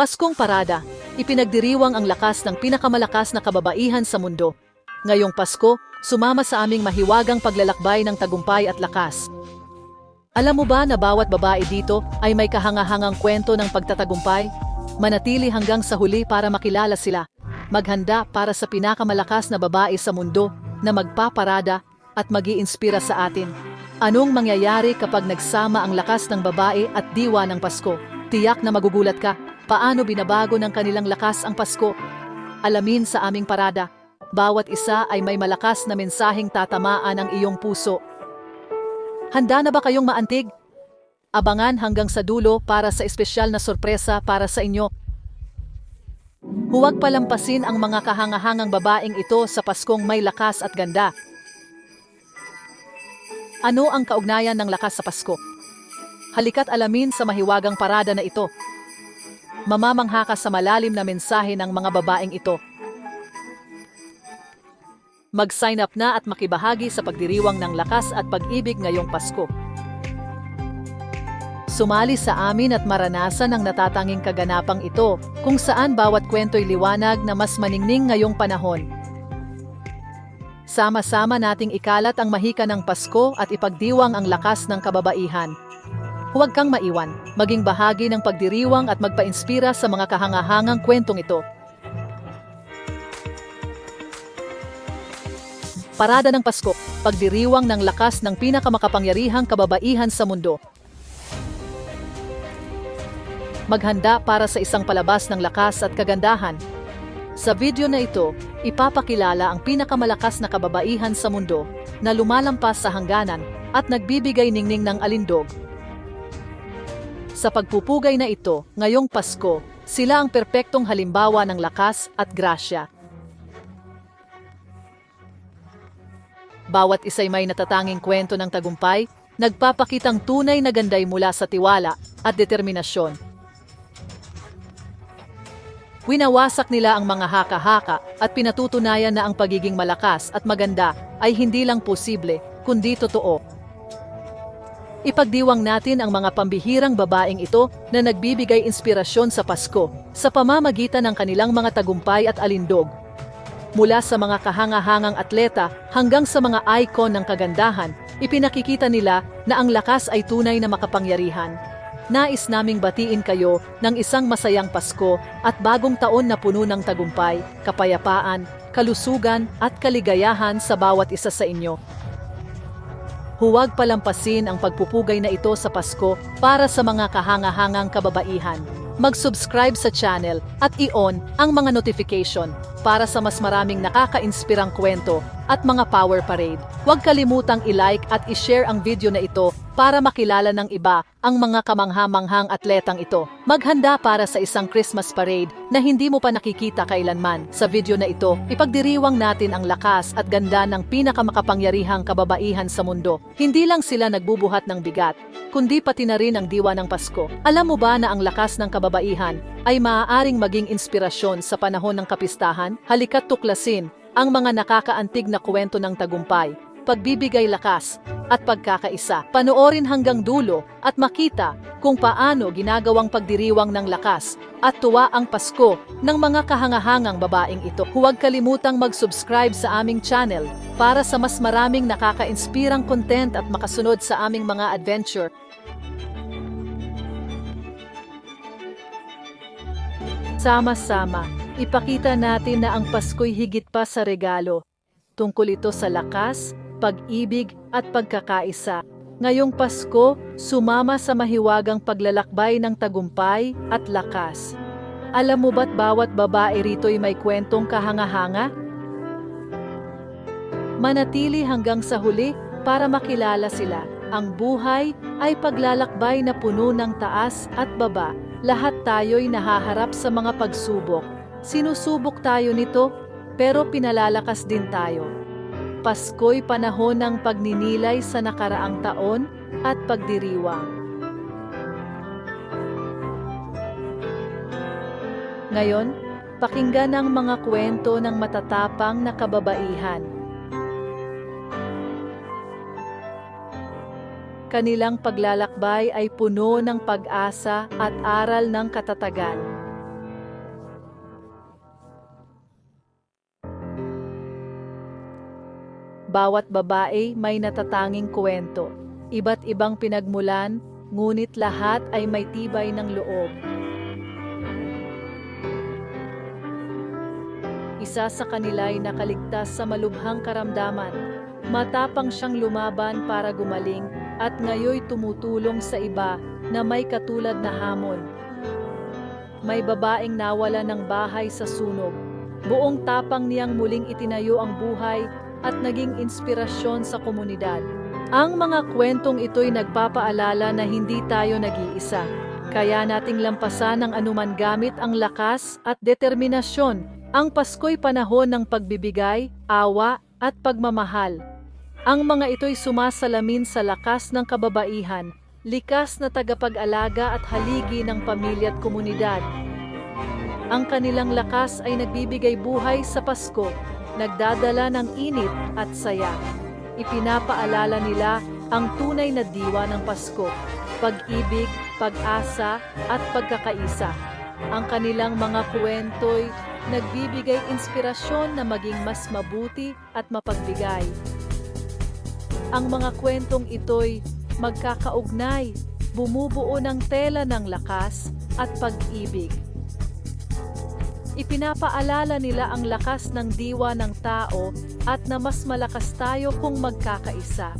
Paskong Parada, ipinagdiriwang ang lakas ng pinakamalakas na kababaihan sa mundo. Ngayong Pasko, sumama sa aming mahiwagang paglalakbay ng tagumpay at lakas. Alam mo ba na bawat babae dito ay may kahangahangang kwento ng pagtatagumpay? Manatili hanggang sa huli para makilala sila. Maghanda para sa pinakamalakas na babae sa mundo na magpaparada at mag-iinspira sa atin. Anong mangyayari kapag nagsama ang lakas ng babae at diwa ng Pasko? Tiyak na magugulat ka. Paano binabago ng kanilang lakas ang Pasko? Alamin sa aming parada. Bawat isa ay may malakas na mensaheng tatamaan ang iyong puso. Handa na ba kayong maantig? Abangan hanggang sa dulo para sa espesyal na sorpresa para sa inyo. Huwag palampasin ang mga kahangahangang babaeng ito sa Paskong may lakas at ganda. Ano ang kaugnayan ng lakas sa Pasko? Halika't alamin sa mahiwagang parada na ito. Mamamangha ka sa malalim na mensahe ng mga babaeng ito. Mag-sign up na at makibahagi sa pagdiriwang ng lakas at pag-ibig ngayong Pasko. Sumali sa amin at maranasan ang natatanging kaganapang ito, kung saan bawat kwento'y liwanag na mas maningning ngayong panahon. Sama-sama nating ikalat ang mahika ng Pasko at ipagdiwang ang lakas ng kababaihan. Huwag kang maiwan, maging bahagi ng pagdiriwang at magpa-inspira sa mga kahangahangang kwentong ito. Parada ng Pasko, pagdiriwang ng lakas ng pinakamakapangyarihang kababaihan sa mundo. Maghanda para sa isang palabas ng lakas at kagandahan. Sa video na ito, ipapakilala ang pinakamalakas na kababaihan sa mundo na lumalampas sa hangganan at nagbibigay ningning ng alindog. Sa pagpupugay na ito, ngayong Pasko, sila ang perpektong halimbawa ng lakas at grasya. Bawat isa'y may natatanging kwento ng tagumpay, nagpapakitang tunay na ganday mula sa tiwala at determinasyon. Winawasak nila ang mga haka-haka at pinatutunayan na ang pagiging malakas at maganda ay hindi lang posible, kundi totoo. Ipagdiwang natin ang mga pambihirang babaeng ito na nagbibigay inspirasyon sa Pasko sa pamamagitan ng kanilang mga tagumpay at alindog. Mula sa mga kahangahangang atleta hanggang sa mga icon ng kagandahan, ipinakikita nila na ang lakas ay tunay na makapangyarihan. Nais naming batiin kayo ng isang masayang Pasko at bagong taon na puno ng tagumpay, kapayapaan, kalusugan at kaligayahan sa bawat isa sa inyo. Huwag palampasin ang pagpupugay na ito sa Pasko para sa mga kahangahangang kababaihan. Mag-subscribe sa channel at i-on ang mga notification para sa mas maraming nakaka-inspirang kwento at mga power parade. Huwag kalimutang i-like at i-share ang video na ito para makilala ng iba ang mga kamangha-manghang atletang ito. Maghanda para sa isang Christmas parade na hindi mo pa nakikita kailanman. Sa video na ito, ipagdiriwang natin ang lakas at ganda ng pinakamakapangyarihang kababaihan sa mundo. Hindi lang sila nagbubuhat ng bigat, kundi pati na rin ang diwa ng Pasko. Alam mo ba na ang lakas ng kababaihan ay maaaring maging inspirasyon sa panahon ng kapistahan? Halika't tuklasin ang mga nakakaantig na kwento ng tagumpay, pagbibigay lakas, at pagkakaisa. Panoorin hanggang dulo at makita kung paano ginagawang pagdiriwang ng lakas at tuwa ang Pasko ng mga kahangahangang babaeng ito. Huwag kalimutang mag-subscribe sa aming channel para sa mas maraming nakaka-inspirang content at makasunod sa aming mga adventure. Sama-sama, ipakita natin na ang Pasko'y higit pa sa regalo. Tungkol ito sa lakas, pag-ibig at pagkakaisa. Ngayong Pasko, sumama sa mahiwagang paglalakbay ng tagumpay at lakas. Alam mo ba't bawat babae rito'y may kwentong kahanga-hanga? Manatili hanggang sa huli para makilala sila. Ang buhay ay paglalakbay na puno ng taas at baba. Lahat tayo'y nahaharap sa mga pagsubok. Sinusubok tayo nito, pero pinalalakas din tayo. Pasko'y panahon ng pagninilay sa nakaraang taon at pagdiriwang. Ngayon, pakinggan ang mga kwento ng matatapang na kababaihan. Kanilang paglalakbay ay puno ng pag-asa at aral ng katatagan. Bawat babae may natatanging kwento. Iba't ibang pinagmulan, ngunit lahat ay may tibay ng loob. Isa sa kanila ay nakaligtas sa malubhang karamdaman. Matapang siyang lumaban para gumaling at ngayoy tumutulong sa iba na may katulad na hamon. May babaeng nawala ng bahay sa sunog. Buong tapang niyang muling itinayo ang buhay at naging inspirasyon sa komunidad. Ang mga kwentong ito'y nagpapaalala na hindi tayo nag-iisa. Kaya nating lampasan ang anuman gamit ang lakas at determinasyon. Ang Pasko'y panahon ng pagbibigay, awa, at pagmamahal. Ang mga ito'y sumasalamin sa lakas ng kababaihan, likas na tagapag-alaga at haligi ng pamilya at komunidad. Ang kanilang lakas ay nagbibigay buhay sa Pasko, nagdadala ng init at saya. Ipinapaalala nila ang tunay na diwa ng Pasko, pag-ibig, pag-asa at pagkakaisa. Ang kanilang mga kwento'y nagbibigay inspirasyon na maging mas mabuti at mapagbigay. Ang mga kwentong ito'y magkakaugnay, bumubuo ng tela ng lakas at pag-ibig. Ipinapaalala nila ang lakas ng diwa ng tao at na mas malakas tayo kung magkakaisa.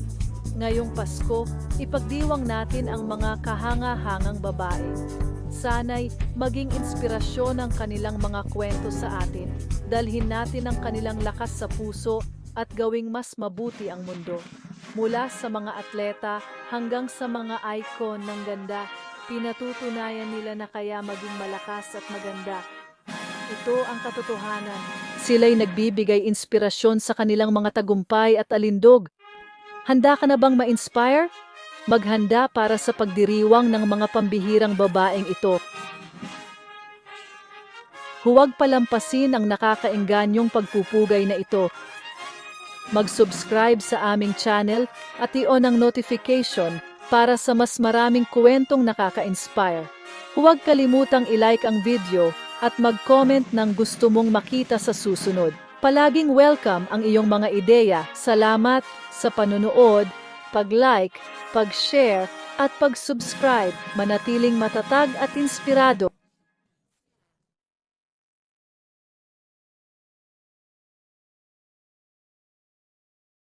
Ngayong Pasko, ipagdiwang natin ang mga kahanga-hangang babae. Sana'y maging inspirasyon ang kanilang mga kwento sa atin. Dalhin natin ang kanilang lakas sa puso at gawing mas mabuti ang mundo. Mula sa mga atleta hanggang sa mga icon ng ganda, pinatutunayan nila na kaya maging malakas at maganda. Ito ang katotohanan. Sila'y nagbibigay inspirasyon sa kanilang mga tagumpay at alindog. Handa ka na bang ma-inspire? Maghanda para sa pagdiriwang ng mga pambihirang babaeng ito. Huwag palampasin ang nakakaenganyong pagpupugay na ito. Mag-subscribe sa aming channel at i-on ang notification para sa mas maraming kwentong nakaka-inspire. Huwag kalimutang i-like ang video at mag-comment ng gusto mong makita sa susunod. Palaging welcome ang iyong mga ideya. Salamat sa panunood, pag-like, pag-share, at pag-subscribe. Manatiling matatag at inspirado.